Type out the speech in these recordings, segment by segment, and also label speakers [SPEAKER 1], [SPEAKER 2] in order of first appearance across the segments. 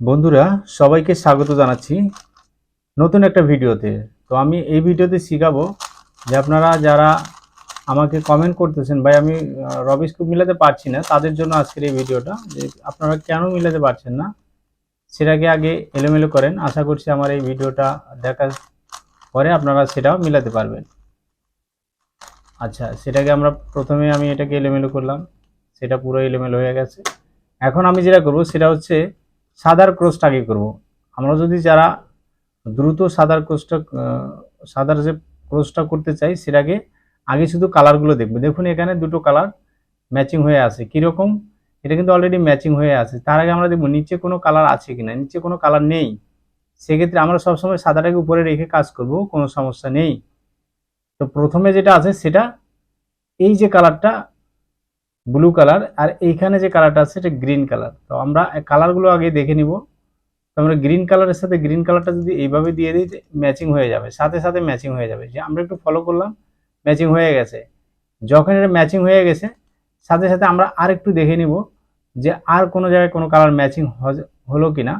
[SPEAKER 1] বন্ধুরা, সবাইকে স্বাগত জানাচ্ছি নতুন একটা ভিডিওতে। তো আমি এই ভিডিওতে শিখাবো যে আপনারা যারা আমাকে কমেন্ট করতেছেন, ভাই আমি রবি স্কুপ মিলাতে পারছি না, তাদের জন্য আজকের এই ভিডিওটা, যে আপনারা কেন মিলাতে পারছেন না সেটাকে আগে এলোমেলো করেন। আশা করছি আমার এই ভিডিওটা দেখার পরে আপনারা সেটাও মিলাতে পারবেন। আচ্ছা সেটাকে আমরা প্রথমে আমি এটাকে এলোমেলো করলাম, সেটা পুরো এলোমেলো হয়ে গেছে। এখন আমি যেটা করব, সেটা হচ্ছে সাদার ক্রসটা আগে করব। আমরা যদি যারা দ্রুত সাদার ক্রসটা সাদার যে ক্রসটা করতে চাই, সেটাকে আগে শুধু কালারগুলো দেখব। দেখুন, এখানে দুটো কালার ম্যাচিং হয়ে আছে। কীরকম? এটা কিন্তু অলরেডি ম্যাচিং হয়ে আছে। তার আগে আমরা দেখব, নিচে কোনো কালার আছে কিনা? নিচে কোনো কালার নেই। সেক্ষেত্রে আমরা সবসময় সাদাটাকে উপরে রেখে কাজ করব, কোনো সমস্যা নেই। তো প্রথমে যেটা আছে, সেটা এই যে কালারটা ব্লু কালার আর এইখানে যে কালারটা আছে সেটা গ্রিন কালার তো আমরা কালারগুলো আগে দেখে নিব। আমরা গ্রিন কালারের সাথে গ্রিন কালারটা যদি এইভাবে দিয়ে দিই ম্যাচিং হয়ে যাবে। সাথে সাথে ম্যাচিং হয়ে যাবে। যে আমরা একটু ফলো করলাম ম্যাচিং হয়ে গেছে। যখন এটা ম্যাচিং হয়ে গেছে, সাথে সাথে আমরা আর একটু দেখে নিব যে আর কোনো জায়গায় কোনো কালার ম্যাচিং হলো কিনা।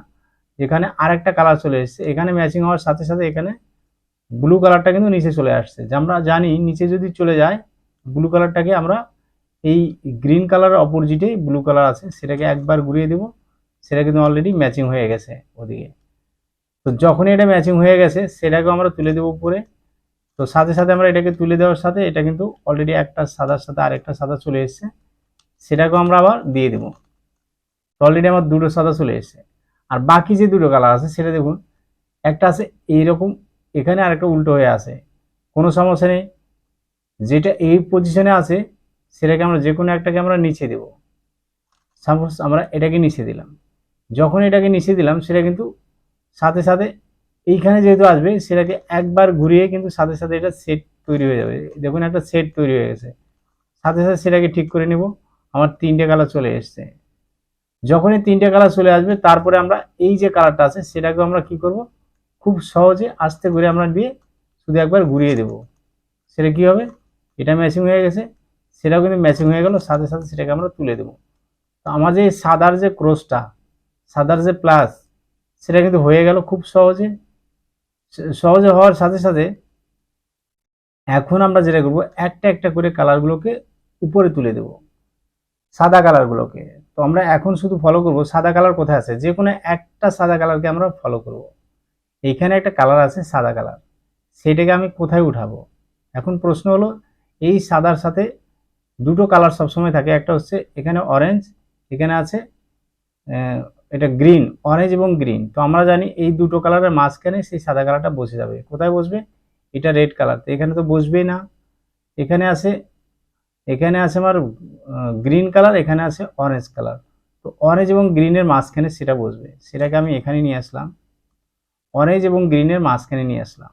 [SPEAKER 1] এখানে আর একটা কালার চলে এসেছে, এখানে ম্যাচিং হওয়ার সাথে সাথে এখানে ব্লু কালারটা কিন্তু নিচে চলে আসছে। যে আমরা জানি, নিচে যদি চলে যায় ব্লু কালারটাকে আমরা এই গ্রিন কালারের অপোজিটেই ব্লু কালার আছে, সেটাকে একবার ঘুরিয়ে দেব সেটা কিন্তু অলরেডি ম্যাচিং হয়ে গেছে ওদিকে। তো যখনই এটা ম্যাচিং হয়ে গেছে, সেটাকেও আমরা তুলে দেবো উপরে। তো সাথে সাথে আমরা এটাকে তুলে দেওয়ার সাথে এটা কিন্তু অলরেডি একটা সাদার সাথে আরেকটা সাদা চলে এসেছে, সেটাকেও আমরা আবার দিয়ে দেবো। তো অলরেডি আমার দুটো সাদা চলে এসেছে। আর বাকি যে দুটো কালার আছে, সেটা দেখুন, একটা আছে এইরকম, এখানে আরেকটা উল্টো হয়ে আছে। কোনো সমস্যা নেই। যেটা এই পজিশনে আছে সেটাকে আমরা যে কোনো একটাকে আমরা নিচে দেব। সাপোজ আমরা এটাকে নিচে দিলাম। যখন এটাকে নিচে দিলাম, সেটা কিন্তু সাথে সাথে এইখানে যেহেতু আসবে, সেটাকে একবার ঘুরিয়ে কিন্তু সাথে সাথে এটা সেট তৈরি হয়ে যাবে। দেখুন একটা সেট তৈরি হয়ে গেছে। সাথে সাথে সেটাকে ঠিক করে নেব। আমার তিনটে কালার চলে এসছে। যখনই তিনটে কালার চলে আসবে, তারপরে আমরা এই যে কালারটা আছে সেটাকে আমরা কি করব? খুব সহজে আস্তে করে আমরা দিয়ে শুধু একবার ঘুরিয়ে দেব। সেটা কি হবে? এটা ম্যাচিং হয়ে গেছে। সেটাও কিন্তু ম্যাচিং হয়ে গেল, সাথে সাথে সেটাকে আমরা তুলে দেবো। তো আমার যে সাদার যে ক্রসটা সাদার যে প্লাস সেটা কিন্তু হয়ে গেল খুব সহজে। সহজে হওয়ার সাথে সাথে এখন আমরা যেটা করব, একটা একটা করে কালারগুলোকে উপরে তুলে দেব, সাদা কালারগুলোকে তো আমরা এখন শুধু ফলো করব, সাদা কালার কোথায় আছে? যে কোনো একটা সাদা কালারকে আমরা ফলো করব। এইখানে একটা কালার আছে, সাদা কালার সেটাকে আমি কোথায় উঠাবো? এখন প্রশ্ন হলো, এই সাদার সাথে দুটো কালার সবসময় থাকে। একটা হচ্ছে এখানে অরেঞ্জ এখানে আছে এটা গ্রিন অরেঞ্জ এবং গ্রিন তো আমরা জানি এই দুটো কালারের মাঝখানে সেই সাদা কালারটা বসে যাবে। কোথায় বসবে? এটা রেড কালার তো এখানে তো বসবেই না। এখানে আছে এখানে আছে আমার গ্রিন কালার এখানে আছে অরেঞ্জ কালার তো অরেঞ্জ এবং গ্রিনের মাঝখানে সেটা বসবে। সেটাকে আমি এখানে নিয়ে আসলাম। অরেঞ্জ এবং গ্রিনের মাঝখানে নিয়ে আসলাম।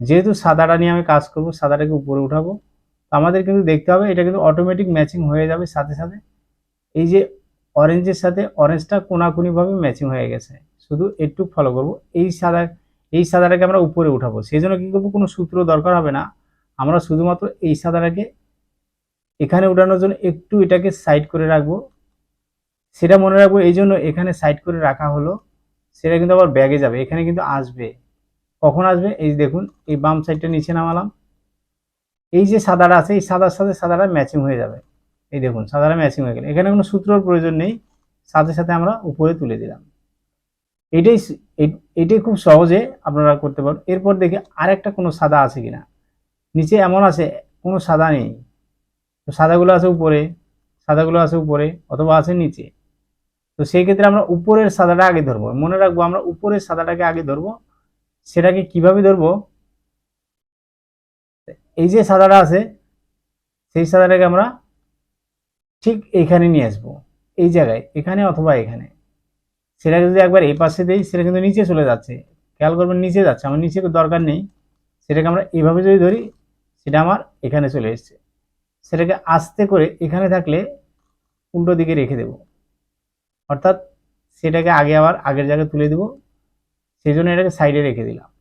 [SPEAKER 1] যেহেতু সাদাটা নিয়ে আমি কাজ করব, সাদাটাকে উপরে উঠাবো। আমাদের কিন্তু দেখতে হবে, এটা কিন্তু অটোমেটিক ম্যাচিং হয়ে যাবে সাথে সাথে। এই যে অরেঞ্জের সাথে অরেঞ্জটা কোনাকুনিভাবে ম্যাচিং হয়ে গেছে। শুধু একটু ফলো করব। এই সাদা, এই সাদাটাকে আমরা উপরে উঠাবো। সেই জন্য কী করব? কোনো সূত্র দরকার হবে না। আমরা শুধুমাত্র এই সাদাটাকে এখানে উঠানোর জন্য একটু এটাকে সাইড করে রাখব। সেটা মনে রাখব, এই জন্য এখানে সাইড করে রাখা হলো। সেটা কিন্তু আবার ব্যাগে যাবে। এখানে কিন্তু আসবে। কখন আসবে? এই দেখুন, এই বাম সাইডটা নিচে নামালাম। এই যে সাদাটা আছে, এই সাদার সাথে সাদাটা ম্যাচিং হয়ে যাবে। এই দেখুন, সাদাটা ম্যাচিং হয়ে গেল। এখানে কোনো সূত্রর প্রয়োজন নেই, সাথে সাথে আমরা উপরে তুলে দিলাম। এটাই এটাই খুব সহজে আপনারা করতে পারেন এরপর দেখে আরেকটা কোনো সাদা আছে কিনা। নিচে এমন আছে, কোনো সাদা নেই। তো সাদাগুলো আছে উপরে, সাদাগুলো আছে উপরে, অথবা আছে নিচে। তো সেই ক্ষেত্রে আমরা উপরের সাদাটা আগে ধরবো। মনে রাখব, আমরা উপরের সাদাটাকে আগে ধরবো। সেটাকে কীভাবে ধরবো? এই যে সাদাটা আছে, সেই সাদাটাকে আমরা ঠিক এইখানে নিয়ে আসব। এই জায়গায়, এখানে অথবা এখানে। সেটাকে যদি একবার এই পাশে দিই, সেটা কিন্তু নিচে চলে যাচ্ছে। খেয়াল করবেন, নিচে যাচ্ছে। আমার নিচে দরকার নেই। সেটাকে আমরা এইভাবে যদি ধরি, সেটা আমার এখানে চলে এসছে। সেটাকে আস্তে করে এখানে থাকলে উল্টো দিকে রেখে দেব। অর্থাৎ সেটাকে আগে আবার আগের জায়গায় তুলে দেব। সেই জন্য এটাকে সাইডে রেখে দিলাম।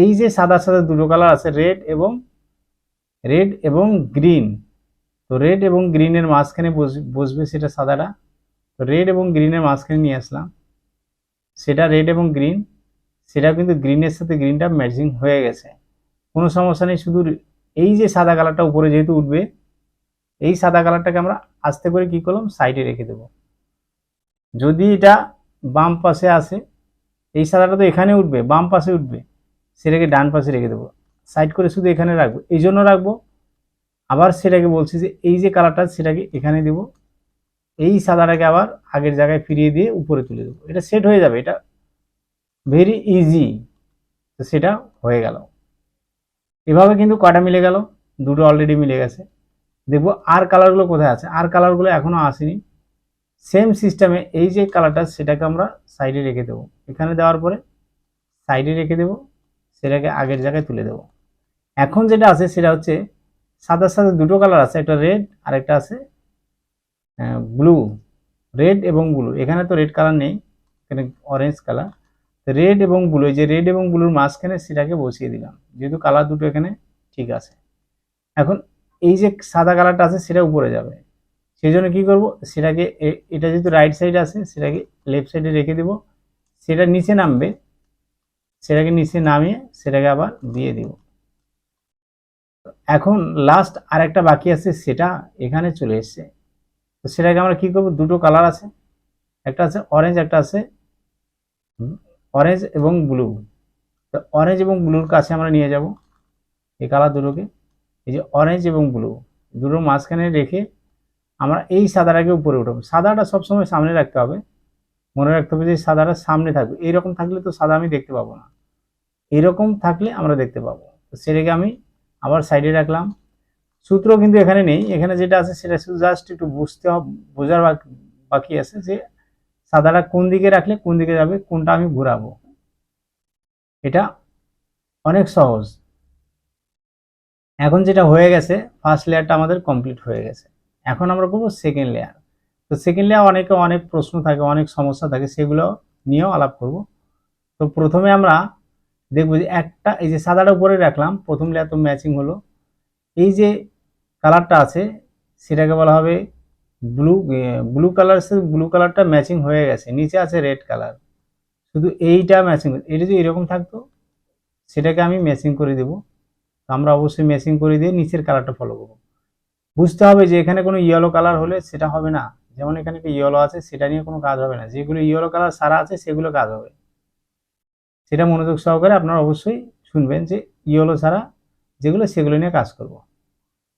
[SPEAKER 1] এই যে সাদা সাদা দুটো কালার আছে, রেড এবং রেড এবং গ্রিন, তো রেড এবং গ্রিনের মাঝখানে বস- বসবে সেটা সাদাটা, তো রেড এবং গ্রিনের মাঝখানে নিয়ে আসলাম, সেটা রেড এবং গ্রিন সেটা কিন্তু গ্রিনের সাথে গ্রিনটা ম্যাচিং হয়ে গেছে, কোনো সমস্যা নেই, শুধু এই যে সাদা কালারটা উপরে যেহেতু উঠবে, এই সাদা কালারটাকে আমরা আস্তে করে কি করলাম, সাইডে রেখে দেব, যদি এটা বাম পাশে আসে, এই সাদাটা তো এখানে উঠবে, বাম পাশে উঠবে সেটাকে ডান পাশে রেখে দেবো। সাইড করে শুধু এখানে রাখব। এই জন্য রাখব। আবার সেটাকে বলছি যে, এই যে কালারটা সেটাকে এখানে দেব। এই সাদাটাকে আবার আগের জায়গায় ফিরিয়ে দিয়ে উপরে তুলে দেবো। এটা সেট হয়ে যাবে। এটা ভেরি ইজি তো সেটা হয়ে গেল। এভাবে কিন্তু কটা মিলে গেল? দুটো অলরেডি মিলে গেছে। দেখব আর কালারগুলো কোথায় আছে? আর কালারগুলো এখনও আসেনি। সেম সিস্টেমে এই যে কালারটা সেটাকে আমরা সাইডে রেখে দেবো। এখানে দেওয়ার পরে সাইডে রেখে দেবো। সেটাকে আগের জায়গায় তুলে দেবো। এখন যেটা আছে সেটা হচ্ছে সাদার সাথে দুটো কালার আছে, একটা রেড আর একটা আছে ব্লু। রেড এবং ব্লু। এখানে তো রেড কালার নেই, এখানে অরেঞ্জ কালার। রেড এবং ব্লু যে রেড এবং ব্লুর মাঝখানে সেটাকে বসিয়ে দিলাম। যেহেতু কালার দুটো এখানে ঠিক আছে। এখন এই যে সাদা কালারটা আছে সেটা উপরে যাবে। সেই জন্য কী করব? সেটাকে এটা যেহেতু রাইট সাইডে আছে, সেটাকে লেফট সাইডে রেখে দেবো। সেটা নিচে নামবে সেটাকে নিচে নামিয়ে সেটাকে আবার দিয়ে দিব। এখন লাস্ট আর একটা বাকি আছে, সেটা এখানে চলে এসছে। তো সেটাকে আমরা কি করব? দুটো কালার আছে। একটা আছে অরেঞ্জ একটা আছে অরেঞ্জ এবং ব্লু তো অরেঞ্জ এবং ব্লুর কাছে আমরা নিয়ে যাব, এই কালার দুটোকে। এই যে অরেঞ্জ এবং ব্লু দুটোর মাঝখানে রেখে আমরা এই সাদাটাকে উপরে উঠাবো। সাদাটা সবসময় সামনে রাখতে হবে। মনে রাখতে হবে যে সাদাটা সামনে থাকবে। এইরকম থাকলে তো সাদা আমি দেখতে পাবো না। এরকম থাকলে আমরা দেখতে পাবো। তো সেটাকে আমি আবার সাইডে রাখলাম। সূত্র কিন্তু এখানে নেই। এখানে যেটা আছে সেটা শুধু জাস্ট একটু বুঝতে হবে বোঝার বাক- আছে যে সাদাটা কোন দিকে রাখলে কোন দিকে যাবে, কোনটা আমি ঘোরাবো। এটা অনেক সহজ। এখন যেটা হয়ে গেছে ফার্স্ট লেয়ারটা আমাদের কমপ্লিট হয়ে গেছে। এখন আমরা করব সেকেন্ড লেয়ার তো সেকেন্ড লেয়ার অনেকে অনেক প্রশ্ন থাকে, অনেক সমস্যা থাকে, সেগুলো নিয়েও আলাপ করব। তো প্রথমে আমরা দেখব যে একটা, এই যে সাদাটা উপরে রাখলাম, প্রথম লেয়ার তো ম্যাচিং হলো। এই যে কালারটা আছে, সেটাকে বলা হবে ব্লু ব্লু কালার ব্লু কালারটা ম্যাচিং হয়ে গেছে। নিচে আছে রেড কালার শুধু এইটা ম্যাচিং এটা যদি এরকম থাকতো, সেটাকে আমি ম্যাচিং করে দেবো। আমরা অবশ্যই ম্যাচিং করে দিয়ে নিচের কালারটা ফলো করব। বুঝতে হবে যে এখানে কোনো ইয়েলো কালার হলে সেটা হবে না। যেমন এখানে একটা ইয়েলো আছে, সেটা নিয়ে কোনো কাজ হবে না। যেগুলো ইয়েলো কালার সারা আছে, সেগুলো কাজ হবে। সেটা মনোযোগ সহকারে আপনারা অবশ্যই শুনবেন যে ইয়েলো ছাড়া যেগুলো, সেগুলো নিয়ে কাজ করব।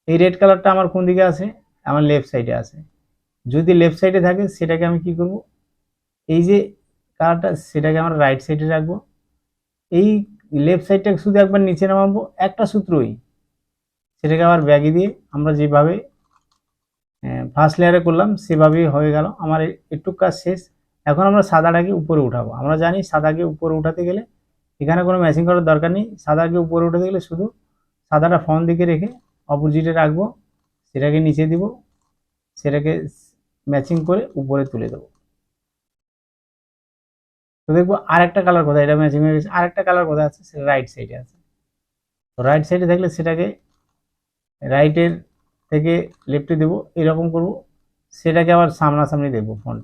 [SPEAKER 1] এই রেড কালারটা আমার কোন দিকে আছে? আমার লেফট সাইডে আছে। যদি লেফট সাইডে থাকে, সেটাকে আমি কি করব? এই যে কালারটা, সেটাকে আমরা রাইট সাইডে রাখব। এই লেফট সাইডটাকে শুধু একবার নিচে নামাবো, একটা সূত্রই। সেটাকে আবার ব্যাগে দিয়ে আমরা যেভাবে ফার্স্ট লেয়ারে করলাম, সেভাবেই হয়ে গেল। আমার একটু কাজ শেষ। এখন আমরা সাদাটাকে উপরে উঠাবো। আমরা জানি সাদাকে উপরে উঠাতে গেলে এখানে কোনো ম্যাচিং করার দরকার নেই। সাদাকে উপরে উঠাতে গেলে শুধু সাদাটা ফ্রন্ট দিকে রেখে অপোজিটে রাখব, সেটাকে নিচে দিব, সেটাকে ম্যাচিং করে উপরে তুলে দেবো। তো দেখব আরেকটা কালার কোথায়? এটা ম্যাচিং হয়ে গেছে। আরেকটা কালার কোথায় আছে? সেটা রাইট সাইডে আছে। তো রাইট সাইডে থাকলে সেটাকে রাইটের থেকে লেফটে দেবো, এরকম করব, সেটাকে আবার সামনাসামনি দেখব ফ্রন্ট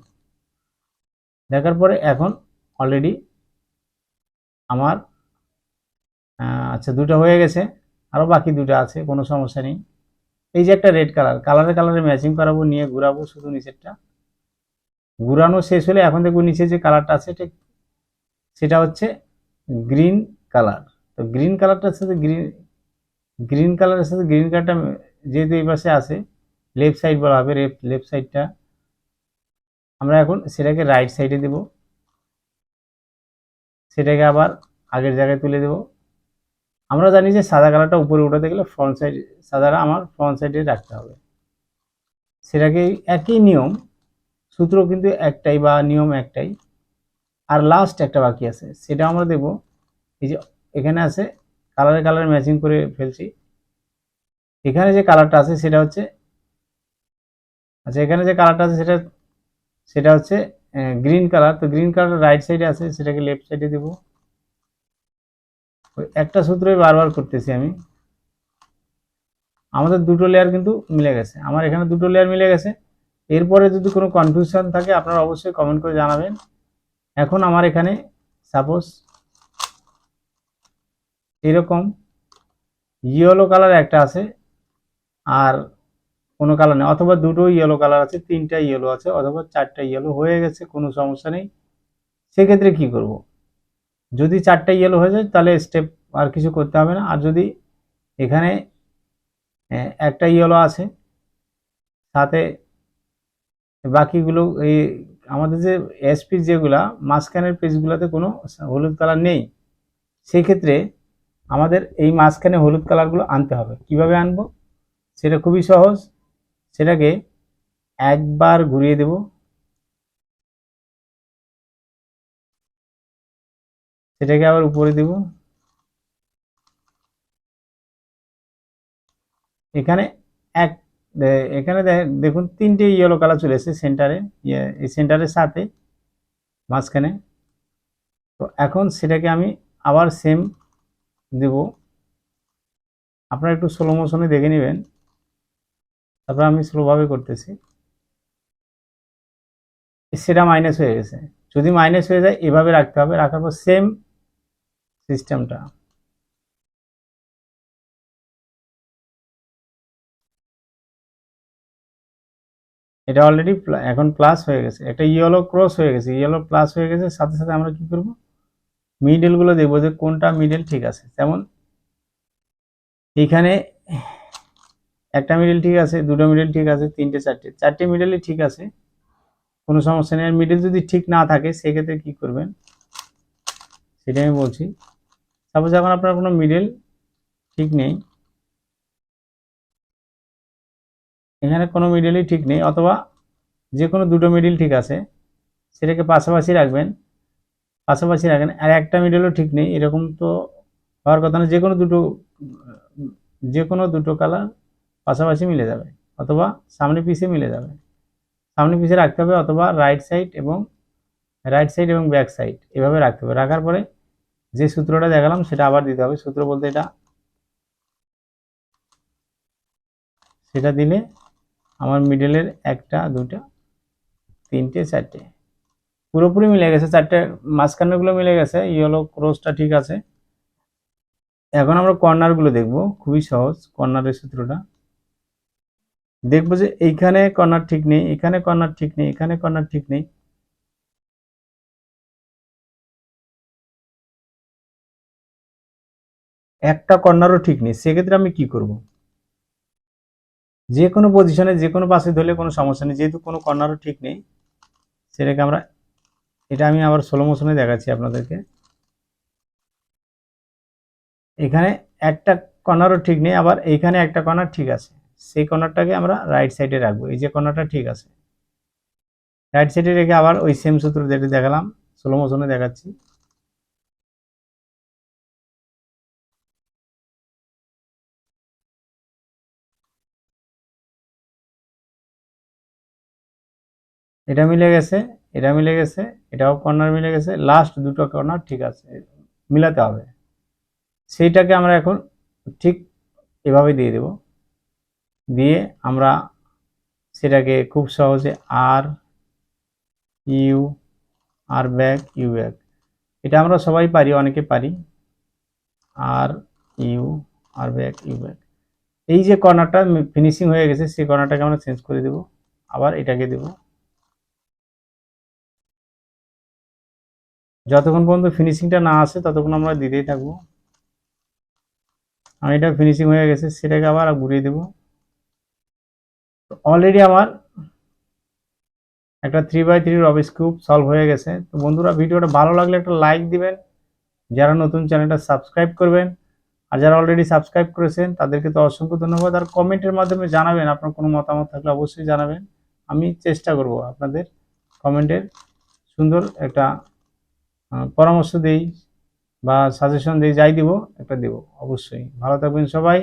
[SPEAKER 1] দেখার পরে এখন অলরেডি আমার আচ্ছা দুটো হয়ে গেছে আরও বাকি দুটো আছে, কোনো সমস্যা নেই। এই যে একটা রেড কালার কালারে কালারে ম্যাচিং করাবো, নিয়ে ঘুরাবো শুধু নিচেরটা। ঘুরানো শেষ হলে এখন দেখব নিচে যে কালারটা আছে, ঠিক সেটা হচ্ছে গ্রিন কালার তো গ্রিন কালারটার সাথে গ্রিন গ্রিন কালারের সাথে গ্রিন কালারটা যেহেতু এই পাশে আছে লেফট সাইড বলা হবে লেফট সাইডটা আমরা এখন সেটাকে রাইট সাইডে দেব। সেটাকে আবার আগের জায়গায় তুলে দেব। আমরা জানি যে সাদা কালারটা উপরে উঠাতে গেলে ফ্রন্ট সাইড সাদাটা আমার ফ্রন্ট সাইডে রাখতে হবে। সেটাকে একই নিয়ম, সূত্র কিন্তু একটাই বা নিয়ম একটাই। আর লাস্ট একটা বাকি আছে সেটা আমরা দেব। এই যে এখানে আছে কালারে কালার ম্যাচিং করে ফেলছি। এখানে যে কালারটা আছে সেটা হচ্ছে আচ্ছা এখানে যে কালারটা আছে সেটা সেটা হচ্ছে গ্রিন কালার তো গ্রিন কালার রাইট সাইডে আছে, সেটাকে লেফট সাইডে দেব। একটা সূত্রই বারবার করতেছি আমি। আমাদের দুটো লেয়ার কিন্তু মিলে গেছে। আমার এখানে দুটো লেয়ার মিলে গেছে। এরপরে যদি কোনো কনফিউশন থাকে, আপনারা অবশ্যই কমেন্ট করে জানাবেন। এখন আমার এখানে সাপোজ এরকম ইয়েলো কালার একটা আছে। আর কোনো কালার নেই। অথবা দুটো ইয়েলো কালার আছে, তিনটা ইয়েলো আছে, অথবা চারটা ইয়েলো হয়ে গেছে, কোনো সমস্যা নেই। সেক্ষেত্রে কি করব? যদি চারটা ইয়েলো হয়ে যায়, তাহলে স্টেপ আর কিছু করতে হবে না। আর যদি এখানে একটা ইয়েলো আছে, সাথে বাকিগুলো, এই আমাদের যে এসপি যেগুলা, মাঝখানের পেজগুলোতে কোনো হলুদ কালার নেই, সেক্ষেত্রে আমাদের এই মাঝখানে হলুদ কালারগুলো আনতে হবে। কীভাবে আনব? সেটা খুবই সহজ। সেটাকে একবার ঘুরিয়ে দেব। সেটাকে আবার উপরে দেব। এখানে এক এখানে দেখুন তিনটে ইয়েলো কালার চলে এসেছে সেন্টারে ইয়ে- এই সেন্টারের সাথে, মাঝখানে। তো এখন সেটাকে আমি আবার সেম দেব। আপনারা একটু স্লো মোশনে দেখে নেবেন। তারপর আমি স্লোভাবে করতেছি। সেটা মাইনাস হয়ে গেছে। যদি মাইনাস হয়ে যায়, এভাবে রাখতে হবে। রাখার পর সেম সিস্টেমটা এটা অলরেডি এখন প্লাস হয়ে গেছে। একটা ইয়েলো ক্রস হয়ে গেছে। ইয়েলো প্লাস হয়ে গেছে। সাথে সাথে আমরা কি করব? মিডলগুলো দেখব যে কোনটা মিডল ঠিক আছে। যেমন এইখানে একটা মিডল ঠিক আছে, দুটো মিডল ঠিক আছে, তিনটে, চারটে। চারটে মিডলই ঠিক আছে, কোনো সমস্যা নেই। আর মিডল যদি ঠিক না থাকে, সেক্ষেত্রে কি করবেন? সেটা আমি বলছি। সাপোজ এখন আপনার কোনো মিডল ঠিক নেই, এখানে কোনো মিডলই ঠিক নেই, অথবা যে কোনো দুটো মিডল ঠিক আছে, সেটাকে পাশাপাশি রাখবেন, পাশাপাশি রাখেন। আর একটা মিডলও ঠিক নেই, এরকম তো হওয়ার কথা না। যে কোনো দুটো যে কোনো দুটো কালার পাশাপাশি মিলে যাবে, অথবা সামনে পিছে মিলে যাবে। সামনে পিছে রাখতে হবে অথবা রাইট সাইড এবং রাইট সাইড এবং ব্যাক সাইড এভাবে রাখতে হবে। রাখার পরে যে সূত্রটা দেখালাম সেটা আবার দিতে হবে। সূত্র বলতে এটা সেটা দিলে আমার মিডলের একটা দুটা তিনটে, চারটে পুরোপুরি মিলে গেছে। চারটে মাঝখানেরগুলো মিলে গেছে। ইয়েলো ক্রসটা ঠিক আছে। এখন আমরা কর্নারগুলো দেখব। খুবই সহজ কর্নারের সূত্রটা। দেখব যে এইখানে কর্নার ঠিক নেই, এখানে কর্নার ঠিক নেই, এখানে কর্নার ঠিক নেই। একটা কর্নারও ঠিক নেই, সেক্ষেত্রে আমি কি করব? যে কোনো পজিশনে যে কোনো পাশে ধরলে কোনো সমস্যা নেই, যেহেতু কোনো কর্নারও ঠিক নেই, সেটাকে আমরা, এটা আমি আবার ষোলো মোশনে দেখাচ্ছি আপনাদেরকে। এখানে একটা কর্নারও ঠিক নেই, আবার এইখানে একটা কর্নার ঠিক আছে। সেই কর্নারটাকে আমরা রাইট সাইডে রাখব। এই যে কর্নারটা ঠিক আছে। রাইট সাইডে রেখে আবার ওই সেম সূত্র যেটা দেখালাম ষোলো মোশনে দেখাচ্ছি। এটা মিলে গেছে, এটা মিলে গেছে, এটাও কর্নার মিলে গেছে লাস্ট দুটো কর্নার ঠিক আছে, মিলাতে হবে। সেইটাকে আমরা এখন ঠিক এভাবে দিয়ে দেব। দিয়ে আমরা সেটাকে খুব সহজে R U R back U back এটা আমরা সবাই পারি, অনেকে পারি। R U R back U back এই যে কর্নারটা ফিনিশিং হয়ে গেছে, সেই কর্নারটাকে আমরা চেঞ্জ করে দেব। আবার এটাকে দেব। যতক্ষণ পর্যন্ত ফিনিশিংটা না আসে, ততক্ষণ আমরা দিতেই থাকব। আমি এটা ফিনিশিং হয়ে গেছে, সেটাকে আবার ঘুরিয়ে দেব। অলরেডি আমার একটা three by three Rubik's cube solve হয়ে গেছে। তো বন্ধুরা, ভিডিওটা ভালো লাগলে একটা লাইক দিবেন। যারা নতুন চ্যানেলটা সাবস্ক্রাইব করবেন, আর যারা অলরেডি সাবস্ক্রাইব করেছেন, তাদেরকে তো অসংখ্য ধন্যবাদ। আর কমেন্টের মাধ্যমে জানাবেন, আপনার কোনো মতামত থাকলে অবশ্যই জানাবেন। আমি চেষ্টা করব আপনাদের কমেন্টের সুন্দর একটা পরামর্শ দেই বা সাজেশন দিই, যাই দিব, একটা দেব, অবশ্যই। ভালো থাকবেন সবাই।